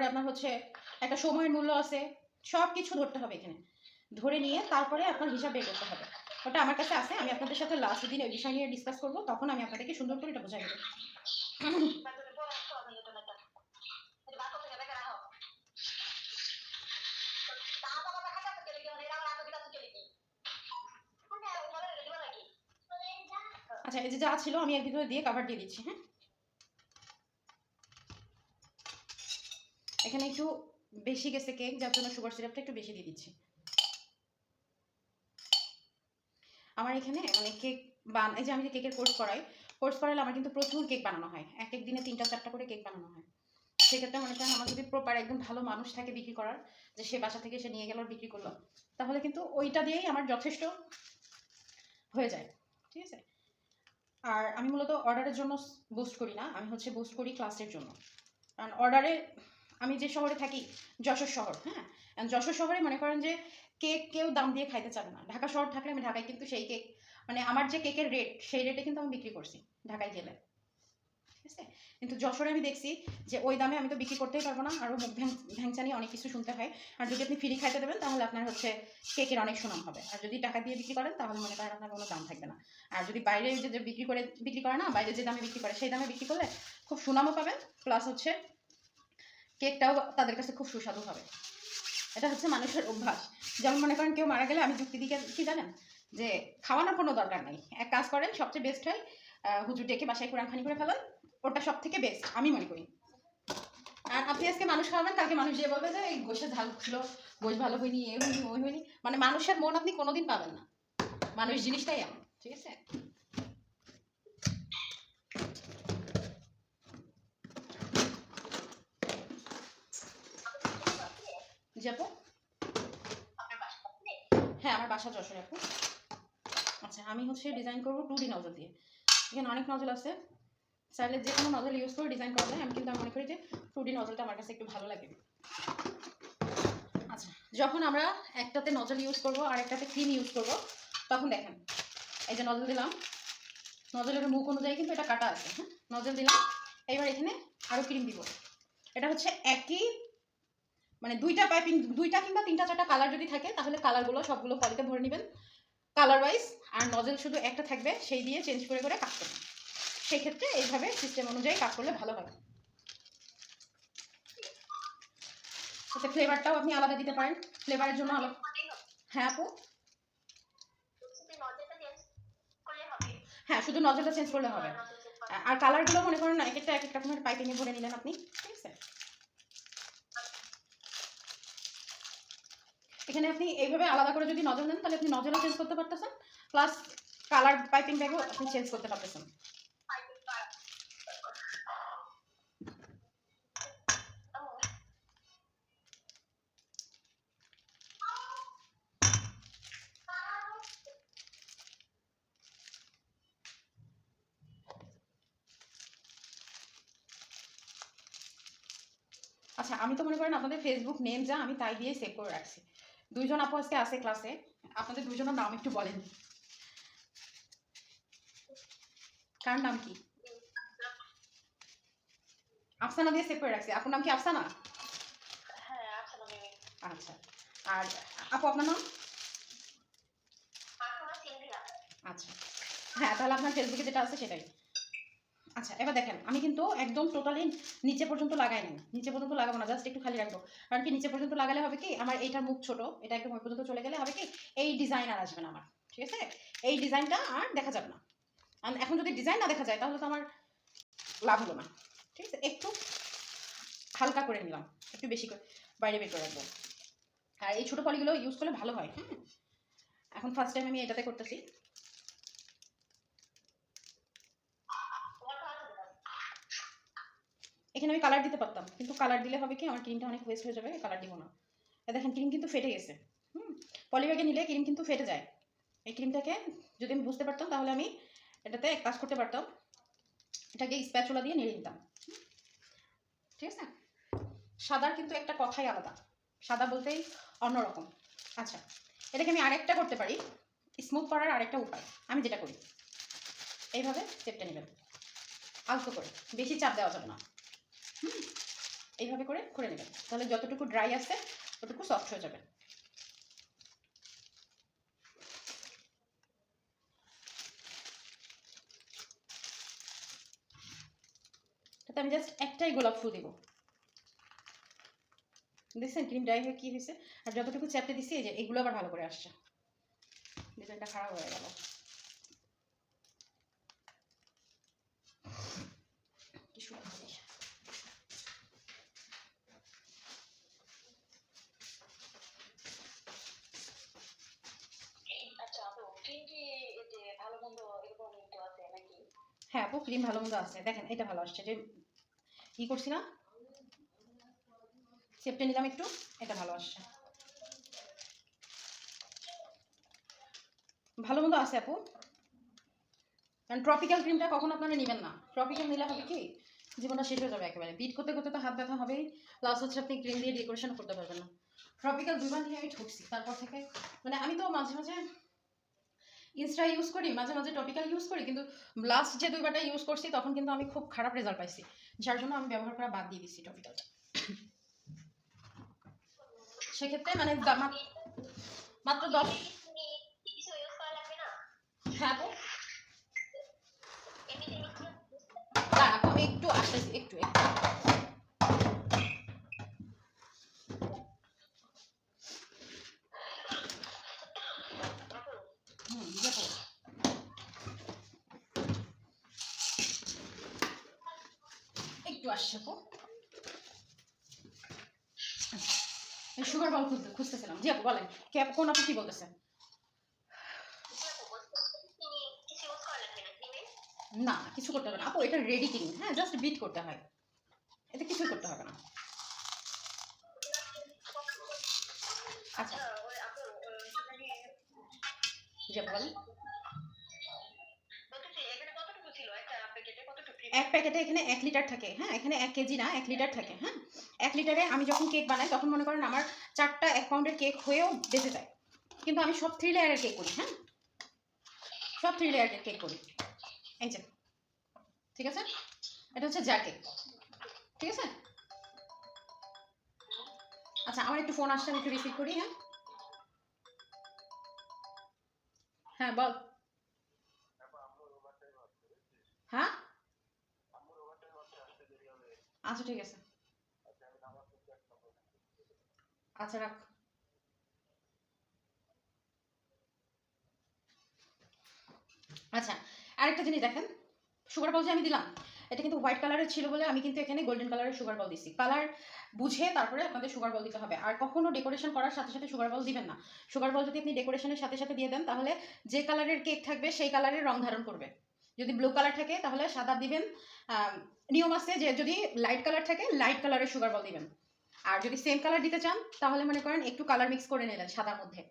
তারপরে আপনার হচ্ছে একটা সময়ের মূল্য আছে সব কিছু ধরতে হবে এখানে। ধরে নিয়ে তারপরে আপনার হিসাব বের করতে হবে। ওটা আমার কাছে আছে, আমি আপনাদের সাথে লাস্ট দিন ওই বিষয় নিয়ে ডিসকাস করব, তখন আমি আপনাদেরকে সুন্দর করে এটা বোঝাই দেবো। আচ্ছা এই যে যা ছিল আমি এর ভিতরে দিয়ে কাভার দিয়ে দিচ্ছি হ্যাঁ? এখানে একটু বেশি গেছে কেক যার জন্য সুগার সিরাপটা একটু বেশি দিয়ে দিচ্ছি। আমার এখানে মানে কেক বান এই যে আমি যে কেকের কোর্স করাই কোর্স করালে আমার কিন্তু প্রচুর কেক বানানো হয়। এক এক দিনে তিনটা চারটা করে কেক বানানো হয়। সেক্ষেত্রে মনে করেন আমার যদি প্রপার একদম ভালো মানুষ থাকে বিক্রি করার, যে সে বাসা থেকে সে নিয়ে গেল, বিক্রি করল, তাহলে কিন্তু ওইটা দিয়েই আমার যথেষ্ট হয়ে যায়। ঠিক আছে? আর আমি মূলত অর্ডারের জন্য বুস্ট করি না, আমি হচ্ছে বুস্ট করি ক্লাসের জন্য। কারণ অর্ডারে আমি যে শহরে থাকি, যশোর শহর হ্যাঁ? যশোর শহরে মনে করেন যে কেক কেউ দাম দিয়ে খাইতে চাবে না। ঢাকা শহর থাকলে আমি ঢাকায় কিন্তু সেই কেক মানে আমার যে কেকের রেট সেই রেটে কিন্তু আমি বিক্রি করছি ঢাকায় গেলে। ঠিক আছে? কিন্তু যশোরে আমি দেখছি যে ওই দামে আমি তো বিক্রি করতেই পারব না আরও মুখ ভ্যাং ভ্যাংচানি অনেক কিছু শুনতে হয়। আর যদি আপনি ফ্রি খাইতে দেবেন, তাহলে আপনার হচ্ছে কেকের অনেক সুনাম হবে। আর যদি টাকা দিয়ে বিক্রি করেন, তাহলে মনে করেন আপনার কোনো দাম থাকবে না। আর যদি বাইরে যে যে বিক্রি করে বিক্রি করে না, বাইরে যে দামে বিক্রি করে, সেই দামে বিক্রি করলে খুব সুনামও পাবেন প্লাস হচ্ছে কেকটাও তাদের কাছে খুব সুস্বাদু হবে। এটা হচ্ছে মানুষের অভ্যাস। যেমন মনে করেন কেউ মারা গেলে আমি যুক্তি দিকে কি জানেন? যে খাওয়ানোর কোনো দরকার নেই। এক কাজ করেন, সবচেয়ে বেস্ট হয় হুজুর ডেকে বাসায় কোরআনখানি করে ফেলান। ওটা সব থেকে বেস্ট আমি মনে করি। আর আপনি আজকে মানুষ খাওয়াবেন, কালকে মানুষ যে বলবে যে, এই গোষে ঝাল ছিল, গোশ ভালো হয়নি, এ হয়নি ওই হয়নি। মানে মানুষের মন আপনি কোনোদিন পাবেন না। মানুষ জিনিসটাই এমন, ঠিক আছে? জি আপু। হ্যাঁ আমার বাসা যশোর আপু। আচ্ছা আমি হচ্ছে ডিজাইন করব টু ডি নজল দিয়ে। এখানে অনেক নজল আছে। চাইলে যে কোনো নজল ইউজ করে ডিজাইন করা যায়। আমি কিন্তু আমি মনে করি যে টু ডি নজলটা আমার কাছে একটু ভালো লাগে। আচ্ছা যখন আমরা একটাতে নজল ইউজ করব আর একটাতে ক্রিম ইউজ করব তখন দেখেন এই যে নজল দিলাম। নজলের মুখ অনুযায়ী কিন্তু এটা কাটা আছে হ্যাঁ? নজল দিলাম। এবার এখানে আরও ক্রিম দিব। এটা হচ্ছে একই মানে দুইটা পাইপিং দুইটা কিংবা তিনটা চারটা কালার যদি থাকে তাহলে কালারগুলো সবগুলো পলিতে ভরে নেবেন। কালার ওয়াইজ আর নজল শুধু একটা থাকবে সেই দিয়ে চেঞ্জ করে করে কাজ করবেন সেই ক্ষেত্রে এইভাবে সিস্টেম অনুযায়ী কাজ করলে ভালো হবে। আচ্ছা ফ্লেভারটাও আপনি আলাদা দিতে পারেন। ফ্লেভারের জন্য আলাদা হ্যাঁ আপু? হ্যাঁ শুধু নজলটা চেঞ্জ করলে হবে। আর কালারগুলো মনে করেন এক একটা এক এক রকমের পাইপিংয়ে ভরে নিলেন আপনি। ঠিক আছে? এখানে আপনি এইভাবে আলাদা করে যদি নজল নেন তাহলে আপনি নজলও চেঞ্জ করতে পারতেছেন। প্লাস কালার পাইপিং ব্যাগও আপনি চেঞ্জ করতে পারতেছেন। আচ্ছা আমি তো মনে করেন আপনাদের ফেসবুক নেম যা, আমি তাই দিয়ে সেভ করে রাখছি। দুইজন আপু আজকে আছে ক্লাসে আপনাদের দুজনের নাম একটু বলেন। কার নাম কি? আফসানা দিয়ে সেভ করে রাখছি। আপুর নাম কি আফসানা? আচ্ছা। আর আপু আপনার নাম? আচ্ছা। হ্যাঁ তাহলে আপনার ফেসবুকে যেটা আছে সেটাই। আচ্ছা এবার দেখেন, আমি কিন্তু একদম টোটালি নিচে পর্যন্ত লাগাই নাই। নিচে পর্যন্ত লাগাবো না জাস্ট একটু খালি রাখব। কারণ কি, নিচে পর্যন্ত লাগালে হবে কি, আমার এইটার মুখ ছোট, এটা একদম ওই পর্যন্ত চলে গেলে হবে কি, এই ডিজাইন আর আসবে না আমার, ঠিক আছে? এই ডিজাইনটা আর দেখা যাবে না। এখন যদি ডিজাইন না দেখা যায়, তাহলে তো আমার লাভ হলো না, ঠিক আছে? একটু হালকা করে নিলাম, একটু বেশি করে, বাইরে বের করে রাখব। আর এই ছোটো পলিগুলো ইউজ করলে ভালো হয় হ্যাঁ এখন ফার্স্ট টাইম আমি এটাতে করতেছি। এখানে আমি কালার দিতে পারতাম, কিন্তু কালার দিলে হবে কি, আমার ক্রিমটা অনেক ওয়েস্ট হয়ে যাবে কালার দিব না। দেখেন ক্রিম কিন্তু ফেটে গেছে, হুম? পলিব্যাগে নিলে ক্রিম কিন্তু ফেটে যায়। এই ক্রিমটাকে যদি আমি বুঝতে পারতাম, তাহলে আমি এটাতে এক কাজ করতে পারতাম। এটাকে স্প্যাচুলা দিয়ে নেড়ে নিতাম ঠিক আছে? সাদার কিন্তু একটা কথাই আলাদা। সাদা বলতেই অন্যরকম। আচ্ছা এটাকে আমি আরেকটা করতে পারি। স্মুথ করার আরেকটা উপায়, আমি যেটা করি, এইভাবে চেপটে নেবেন। আলতো করে, বেশি চাপ দেওয়া যাবে না। এইভাবে করে করে নেবেন। তাহলে যতটুকু ড্রাই আছে, ততটুকু সফট হয়ে যাবে। আমি জাস্ট একটাই গোলাপ ফুল দিব। দেখছেন ক্রিম ড্রাই হয়ে কি হয়েছে? আর যতটুকু চ্যাপটে দিছি, এই যে এগুলো আবার ভালো করে আসছে। ডিজাইনটা খারাপ হয়ে গেল কি সুন্দর জিনিস। আচ্ছা আপু ক্রিম কি এই যে ভালো মন্দ এরকম তো আছে নাকি হ্যাঁ আপু ক্রিম ভালো মন্দ আছে। দেখেন, এটা ভালো আসছে, যে কি করছি না চেপটে নিলাম একটু, এটা ভালো আসছে। ভালো মন্দ আছে আপু। কারণ ট্রপিক্যাল ক্রিমটা কখন আপনারা নেবেন না। ট্রপিক্যাল নিলে হবে কি, জীবনটা শেষ হয়ে যাবে একেবারে। বিট করতে করতে তো হাত ব্যথা হবেই প্লাস হচ্ছে আপনি ক্রিম দিয়ে ডেকোরেশন করতে পারবেন না। ট্রপিক্যাল দুইবার নিয়ে আমি ঠকছি তারপর থেকে মানে আমি তো মাঝে মাঝে ইনস্টা ইউজ করি, মাঝে মাঝে টপিক্যাল ইউজ করি, কিন্তু লাস্ট যে দুইবারটা ইউজ করছি, তখন কিন্তু আমি খুব খারাপ রেজাল্ট পাইছি, যার জন্য আমি ব্যবহার করা বাদ দিয়ে দিচ্ছি টপিক্যালটা সেক্ষেত্রে মানে মাত্র দশ হ্যাঁ আমি একটু আসতেছি, একটু একটু আপু হুম দেখো আপু সুগার বল খুঁজতে খুঁজতেছিলাম। জি আপু বলেন কে কোন আপু কি লাগবে না কিছু করতে হবে না আপু এটা রেডি কিনি হ্যাঁ জাস্ট বিট করতে হয়। এক এখানে এক লিটার থাকে হ্যাঁ? এখানে এক কেজি না, এক লিটার থাকে হ্যাঁ? এক লিটারে আমি যখন কেক বানাই, তখন মনে করেন আমার চারটা এক পাউন্ডের কেক হয়েও বেঁচে যায়। কিন্তু আমি সব থ্রি লেয়ারের কেক করি হ্যাঁ? সব থ্রি লেয়ারের কেক করি। এই যে, ঠিক আছে? এটা হচ্ছে কেক ঠিক আছে? আচ্ছা আমার একটু ফোন আসছে, আমি একটু রিসিভ করি হ্যাঁ? হ্যাঁ বল। হ্যাঁ? আচ্ছা ঠিক আছে। আচ্ছা রাখ। আচ্ছা আরেকটা জিনিস দেখেন। সুগার যে আমি দিলাম, এটা কিন্তু হোয়াইট কালারের ছিল বলে আমি কিন্তু এখানে গোল্ডেন কালারের সুগার বল দিছি। কালার বুঝে তারপরে আপনাদের সুগার বল দিতে হবে। আর কখনো ডেকোরেশন করার সাথে সাথে সুগার বল দিবেন না। সুগার বল যদি আপনি ডেকোরেশনের সাথে সাথে দিয়ে দেন, তাহলে যে কালারের কেক থাকবে, সেই কালারের রং ধারণ করবে। যদি ব্লু কালার থাকে, তাহলে সাদা দিবেন। নিয়ম আছে যে যদি লাইট কালার থাকে লাইট কালারের সুগার বল দিবেন। আর যদি সেম কালার দিতে চান, তাহলে মনে করেন একটু কালার মিক্স করে নিলেন সাদার মধ্যে।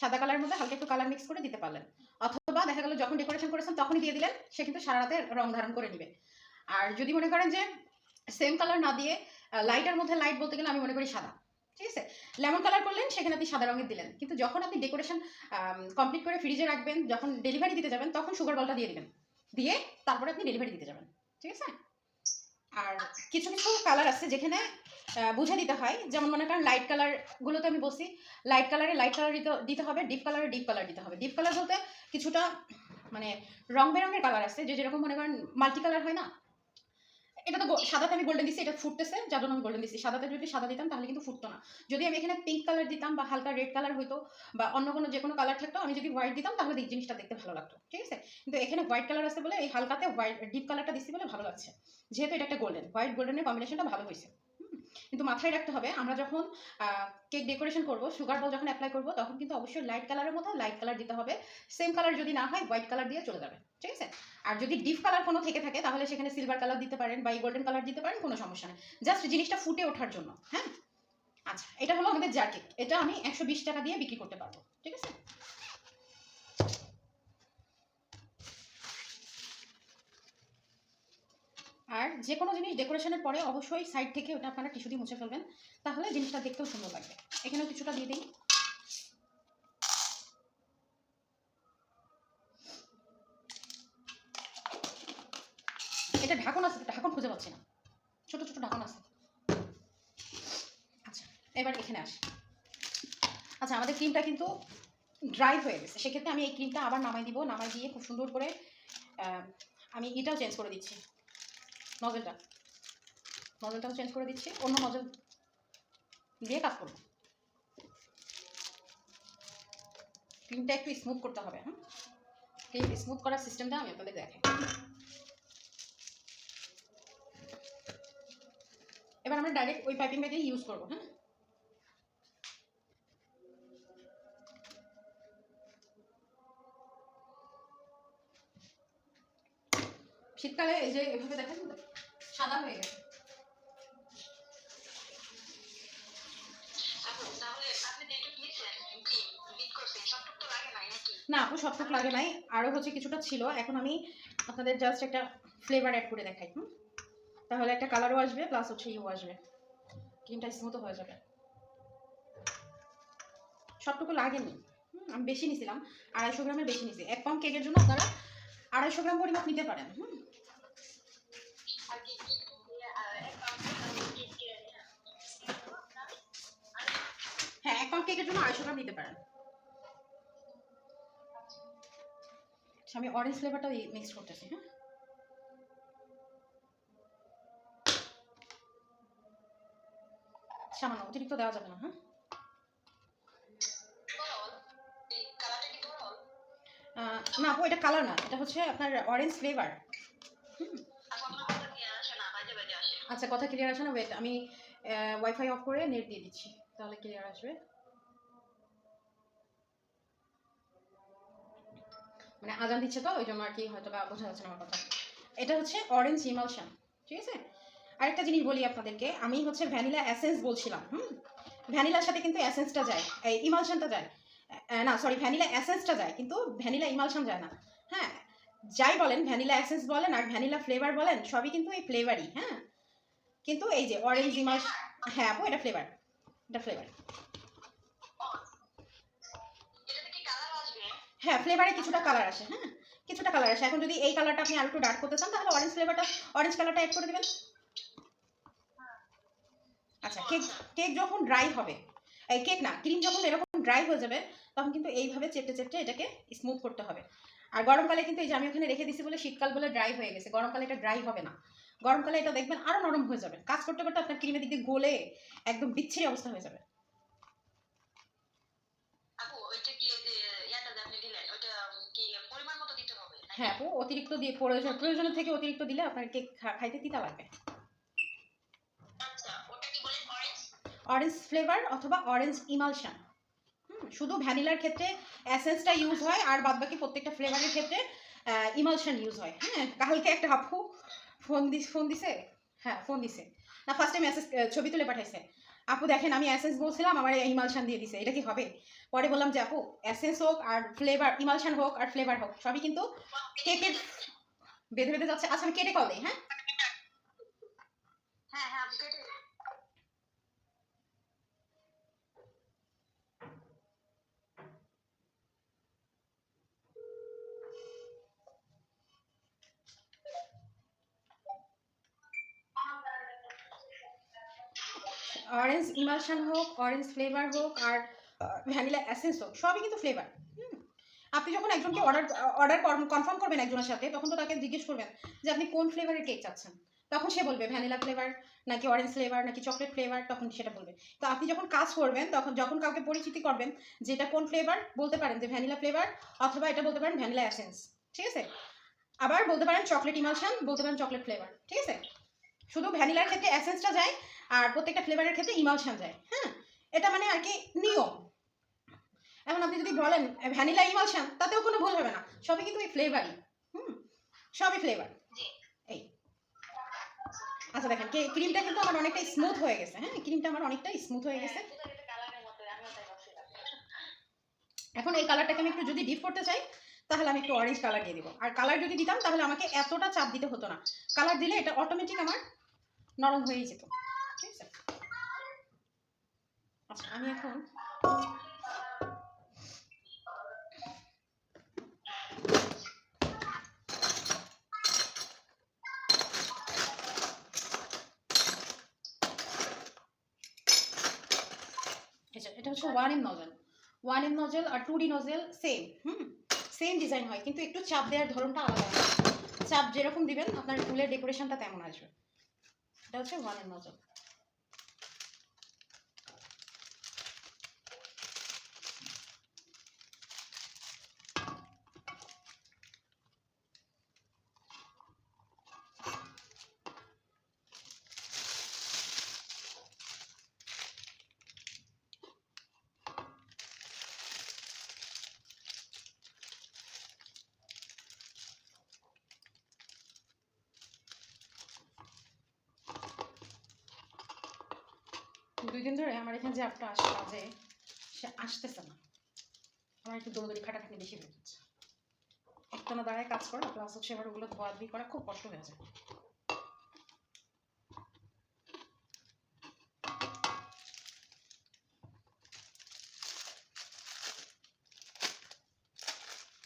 সাদা কালারের মধ্যে হালকা একটু কালার মিক্স করে দিতে পারলেন। অথবা দেখা গেল যখন ডেকোরেশন করেছেন, তখনই দিয়ে দিলেন, সে কিন্তু সারা রাতে রং ধারণ করে নিবে। আর যদি মনে করেন যে সেম কালার না দিয়ে লাইটের মধ্যে লাইট বলতে গেলে আমি মনে করি সাদা। ঠিক আছে? লেমন কালার করলেন, সেখানে আপনি সাদা রঙের দিলেন। কিন্তু যখন আপনি ডেকোরেশন কমপ্লিট করে ফ্রিজে রাখবেন, যখন ডেলিভারি দিতে যাবেন, তখন সুগার বলটা দিয়ে দিবেন। দিয়ে তারপরে আপনি ডেলিভারি দিতে যাবেন। ঠিক আছে? আর কিছু কিছু কালার আছে যেখানে বুঝে দিতে হয়। যেমন মনে করেন লাইট কালার গুলোতে আমি বলছি লাইট কালারে লাইট কালার দিতে হবে ডিপ কালারে ডিপ কালার দিতে হবে। ডিপ কালার বলতে কিছুটা মানে রং বেরঙের কালার আছে। যে যেরকম মনে করেন মাল্টি কালার হয় না? এটা তো সাদাতে আমি গোল্ডেন দিচ্ছি এটা ফুটতেছে, যার জন্য আমি গোল্ডেন দিচ্ছি সাদাতে যদি সাদা দিতাম, তাহলে কিন্তু ফুটতো না। যদি আমি এখানে পিঙ্ক কালার দিতাম বা হালকা রেড কালার হইতো বা অন্য কোনো যে কোনো কালার থাকতো, আমি যদি হোয়াইট দিতাম, তাহলে এই জিনিসটা দেখতে ভালো লাগতো, ঠিক আছে? কিন্তু এখানে হোয়াইট কালার আছে বলে, এই হালকাতে হোয়াইট ডিপ কালারটা দিচ্ছি বলে ভালো লাগছে। যেহেতু এটা একটা গোল্ডেন হোয়াইট গোল্ডেনের কম্বিনেশনটা ভালো হয়েছে। কিন্তু মাথায় রাখতে হবে, আমরা যখন কেক ডেকোরেশন করব সুগার বল যখন অ্যাপ্লাই করব, তখন কিন্তু অবশ্যই লাইট কালারের মধ্যে লাইট কালার দিতে হবে। সেম কালার যদি না হয় হোয়াইট কালার দিয়ে চলে যাবে, ঠিক আছে? আর যদি ডিপ কালার কোনো থেকে থাকে, তাহলে সেখানে সিলভার কালার দিতে পারেন বা গোল্ডেন কালার দিতে পারেন, কোনো সমস্যা নেই। জাস্ট জিনিসটা ফুটে ওঠার জন্য হ্যাঁ? আচ্ছা এটা হলো আমাদের জার কেক এটা আমি একশো বিশ টাকা দিয়ে বিক্রি করতে পারব, ঠিক আছে আর যে কোনো জিনিস ডেকোরেশনের পরে অবশ্যই সাইড থেকে ওটা আপনারা টিস্যু দিয়ে মুছে ফেলবেন, তাহলে জিনিসটা দেখতেও সুন্দর লাগবে। এখানেও কিছুটা দিয়ে দিই। এটা ঢাকন আছে, ঢাকন খুঁজে পাচ্ছি না। ছোট ছোট ঢাকন আছে। আচ্ছা এবার এখানে আসি। আচ্ছা আমাদের ক্রিমটা কিন্তু ড্রাই হয়ে গেছে। সেক্ষেত্রে আমি এই ক্রিমটা আবার নামাই দিব, নামাই দিয়ে খুব সুন্দর করে আমি এটাও চেঞ্জ করে দিচ্ছি। নজলটা নজেলটাও চেঞ্জ করে দিচ্ছি, অন্য নজল দিয়ে কাজ করব। ক্রিমটা একটু স্মুথ করতে হবে হ্যাঁ? ক্রিম স্মুথ করার সিস্টেমটা আমি আপনাদের দেখাই। এবার আমরা ডাইরেক্ট ওই পাইপিং ব্যাগেই ইউজ করব হ্যাঁ? শীতকালে এই যে এভাবে দেখেন সাদা হয়ে গেছে। না আপু সবটুক লাগে নাই। আরও হচ্ছে কিছুটা ছিল। এখন আমি আপনাদের জাস্ট একটা ফ্লেভার অ্যাড করে দেখাই হুম? তাহলে একটা কালারও আসবে প্লাস হচ্ছে ইউ আসবে। ক্রিমটা স্মুথও হয়ে যাবে। সবটুকু লাগেনি। হুম, আমি বেশি নিছিলাম। আড়াইশো গ্রামের বেশি নিছি। এক পাউন্ড কেকের জন্য আপনারা আড়াইশো গ্রাম পরিমাপ নিতে পারেন হুম? পাউন্ড কেকের জন্য আড়াইশো গ্রাম নিতে পারেন। আচ্ছা আমি অরেঞ্জ ফ্লেভারটা মিক্স করতেছি হ্যাঁ? সামান্য, অতিরিক্ত দেওয়া যাবে না হ্যাঁ? না, আপু, এটা কালার না, এটা হচ্ছে আপনার অরেঞ্জ ফ্লেভার আচ্ছা কথা ক্লিয়ার আসে না ওয়েট আমি ওয়াইফাই অফ করে নেট দিয়ে দিচ্ছি, তাহলে ক্লিয়ার আসবে। মানে আজান দিচ্ছে তো, ওই জন্য আর কি হয়তো বা বোঝা যাচ্ছে না আমার কথা। এটা হচ্ছে অরেঞ্জ ইমালশন ঠিক আছে? আরেকটা জিনিস বলি আপনাদেরকে, আমি হচ্ছে ভ্যানিলা অ্যাসেন্স বলছিলাম, হুম? ভ্যানিলার সাথে কিন্তু অ্যাসেন্সটা যায়, এই ইমালশনটা যায়। না সরি ভ্যানিলা অ্যাসেন্সটা যায়, কিন্তু ভ্যানিলা ইমালশন যায় না হ্যাঁ? যাই বলেন, ভ্যানিলা অ্যাসেন্স বলেন আর ভ্যানিলা ফ্লেভার বলেন, সবই কিন্তু এই ফ্লেভারই হ্যাঁ? কিন্তু এই যে অরেঞ্জ ইমালশ হ্যাঁ আপু, এটা ফ্লেভার এটা ফ্লেভার হ্যাঁ ফ্লেভারে কিছুটা কালার আসে হ্যাঁ? কিছুটা কালার আসে। এখন যদি এই কালারটা আপনি আর একটু ডার্ক করতে চান, তাহলে অরেঞ্জ ফ্লেভারটা অরেঞ্জ কালারটা অ্যাড করে দেবেন। আচ্ছা কেক কেক যখন ড্রাই হবে, এই কেক না ক্রিম যখন এরকম ড্রাই হয়ে যাবে, তখন কিন্তু এইভাবে চেপটে চেপটে এটাকে স্মুথ করতে হবে। আর গরমকালে কিন্তু এই যে আমি ওখানে রেখে দিছি বলে শীতকাল বলে ড্রাই হয়ে গেছে, গরমকালে এটা ড্রাই হবে না। গরমকালে এটা দেখবেন আরও নরম হয়ে যাবে। কাজ করতে করতে আপনার ক্রিমের দিক গলে একদম বিচ্ছিরি অবস্থা হয়ে যাবে আপু ওইটা কি যে ইয়াটা যে আপনি দিলেন ওইটা কি পরিমাণ মতো দিতে হবে নাকি? হ্যাঁ আপু অতিরিক্ত দিয়ে প্রয়োজন প্রয়োজনের থেকে অতিরিক্ত দিলে আপনার কেক খাইতে তিতা লাগবে। আচ্ছা অরেঞ্জ অরেঞ্জ ফ্লেভার অথবা অরেঞ্জ ইমালশন হুম শুধু ভ্যানিলার ক্ষেত্রে অ্যাসেন্সটা ইউজ হয় আর বাদবাকি প্রত্যেকটা ফ্লেভারের ক্ষেত্রে ইমালশন ইউজ হয়। হ্যাঁ কালকে একটা আপু ফোন দিস ফোন দিছে? হ্যাঁ ফোন দিছে। না ফার্স্টে মেসেজ ছবি তুলে পাঠাইছে। আপু দেখেন, আমি অ্যাসেন্স বলছিলাম, আমার ইমালশান দিয়ে দিছে। এটা কি হবে? পরে বললাম যে, আপু অ্যাসেন্স হোক আর ফ্লেভার ইমালশান হোক আর ফ্লেভার হোক, সবই কিন্তু কেটে বেঁধে বেঁধে যাচ্ছে। আচ্ছা আমি কেটে কল দিই হ্যাঁ? হ্যাঁ হ্যাঁ অরেঞ্জ ইমালশান হোক অরেঞ্জ ফ্লেভার হোক আর ভ্যানিলা অ্যাসেন্স হোক সবই কিন্তু ফ্লেভার আপনি যখন একজনকে অর্ডার অর্ডার কনফার্ম করবেন একজনের সাথে তখন তো তাকে জিজ্ঞেস করবেন যে আপনি কোন ফ্লেভারের কেক চাচ্ছেন? তখন সে বলবে ভ্যানিলা ফ্লেভার নাকি অরেঞ্জ ফ্লেভার নাকি চকলেট ফ্লেভার তখন সেটা বলবে। তো আপনি যখন কাজ করবেন তখন যখন কাউকে পরিচিতি করবেন যে এটা কোন ফ্লেভার বলতে পারেন যে ভ্যানিলা ফ্লেভার অথবা এটা বলতে পারেন ভ্যানিলা অ্যাসেন্স ঠিক আছে? আবার বলতে পারেন চকলেট ইমালশান বলতে পারেন চকলেট ফ্লেভার ঠিক আছে? শুধু ভ্যানিলার ক্ষেত্রে অ্যাসেন্সটা যায় আর প্রত্যেকটা ফ্লেভারের ক্ষেত্রে ইমালশন যায় হ্যাঁ? এটা মানে আর কি নিয়ম। এখন আপনি যদি বলেন ভ্যানিলা ইমালশন তাতেও কোনো ভুল হবে না। সবই কিন্তু এই ফ্লেভারই হুম? সবই ফ্লেভার জি। এই। আচ্ছা দেখেন কে ক্রিমটা কিন্তু আমার অনেকটা স্মুথ হয়ে গেছে হ্যাঁ? ক্রিমটা আমার অনেকটা স্মুথ হয়ে গেছে। এখন এই কালারটাকে আমি একটু যদি ডিপ করতে চাই তাহলে আমি একটু অরেঞ্জ কালার দিয়ে দিব। আর কালার যদি দিতাম তাহলে আমাকে এতটা চাপ দিতে হতো না। কালার দিলে এটা অটোমেটিক আমার নরম হয়েই যেত। আমি এখন এটা এটা হচ্ছে one M nozzle. One M nozzle আর টু ডি নজল সেম হুম? সেম ডিজাইন হয়, কিন্তু একটু চাপ দেওয়ার ধরনটা আলাদা চাপ যেরকম দিবেন, আপনার ফুলের ডেকোরেশনটা তেমন আসবে। এটা হচ্ছে ওয়ান এম নজল। দুই দিন ধরে আমার এখানে যে আপটা আসে কাজে সে আসতেছে না। আমার একটু দৌড়দৌড়ি খাটাখাটি বেশি হয়ে যাচ্ছে। একটানা দাঁড়ায় কাজ করা প্লাস হচ্ছে এবার ওগুলো ধোয়াধুয়ি করা খুব কষ্ট হয়ে যায়।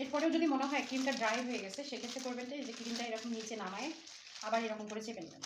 এরপরেও যদি মনে হয় ক্রিমটা ড্রাই হয়ে গেছে, সেক্ষেত্রে করবেন যে ক্রিমটা এরকম নিচে নামায়, আবার এরকম করে চেপে নেবেন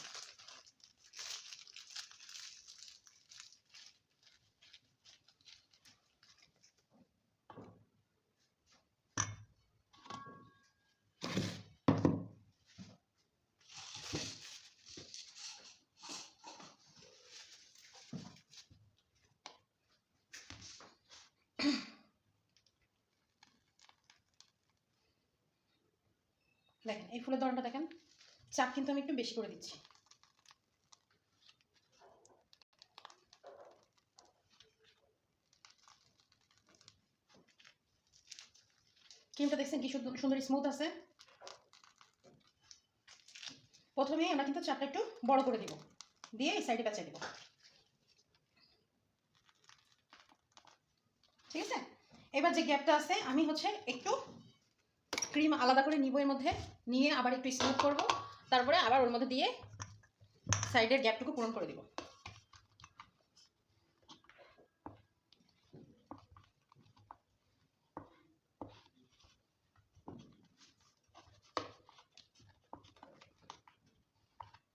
দেখেন এই ফুলের ধরনটা দেখেন চাপ কিন্তু আমি একটু বেশি করে দিচ্ছি। ক্রিমটা দেখছেন কি সুন্দর স্মুথ আছে? প্রথমে আমরা কিন্তু চাপটা একটু বড় করে দিব। দিয়ে এই সাইডে কাছে দিব। ঠিক আছে? এবার যে গ্যাপটা আছে, আমি হচ্ছে একটু ক্রিম আলাদা করে নিব এর মধ্যে। নিয়ে আবার একটু স্মুথ করব। তারপরে আবার ওর মধ্যে দিয়ে সাইডের গ্যাপটুকু পূরণ করে দিব।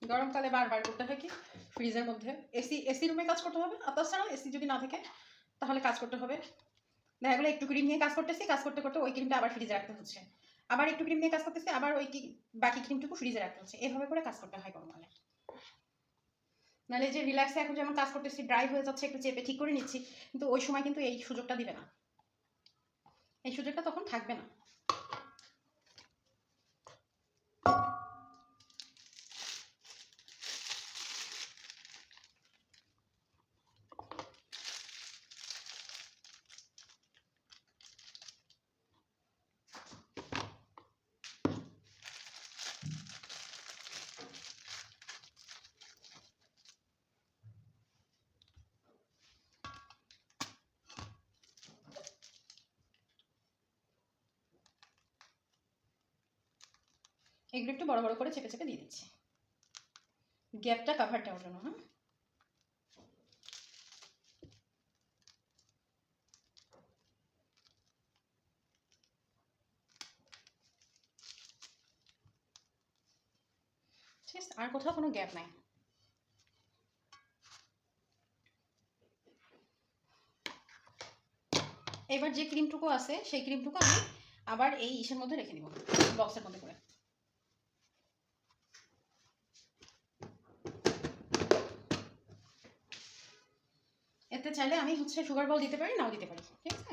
গরমকালে বারবার করতে হয় কি? ফ্রিজের মধ্যে। এসি এসি রুমে কাজ করতে হবে। আর তাছাড়া এসি যদি না থাকে, তাহলে কাজ করতে হবে। দেখা গেলো একটু ক্রিম নিয়ে কাজ করতেছি। কাজ করতে করতে ওই ক্রিমটা আবার ফ্রিজে রাখতে হচ্ছে। আবার একটু ক্রিম নিয়ে কাজ করতেছে, আবার ওই কি, বাকি ক্রিমটুকু ফ্রিজে রাখতে হচ্ছে। এভাবে করে কাজ করতে হয় গরমকালে নাহলে যে রিল্যাক্সে এখন যেমন কাজ করতেছি ড্রাই হয়ে যাচ্ছে, একটু চেপে ঠিক করে নিচ্ছি, কিন্তু ওই সময় কিন্তু এই সুযোগটা দিবে না। এই সুযোগটা তখন থাকবে না। এগুলো একটু বড় বড় করে চেপে চেপে দিয়ে দিচ্ছি। গ্যাপটা কাভার দেওয়ার জন্য হ্যাঁ ঠিক আর কোথাও কোনো গ্যাপ নাই। এবার যে ক্রিমটুকু আছে, সেই ক্রিমটুকু আমি আবার এই ইসের মধ্যে রেখে দিব বক্সের মধ্যে করে। চাইলে আমি হচ্ছে সুগার বল দিতে পারি নাও দিতে পারি ঠিক আছে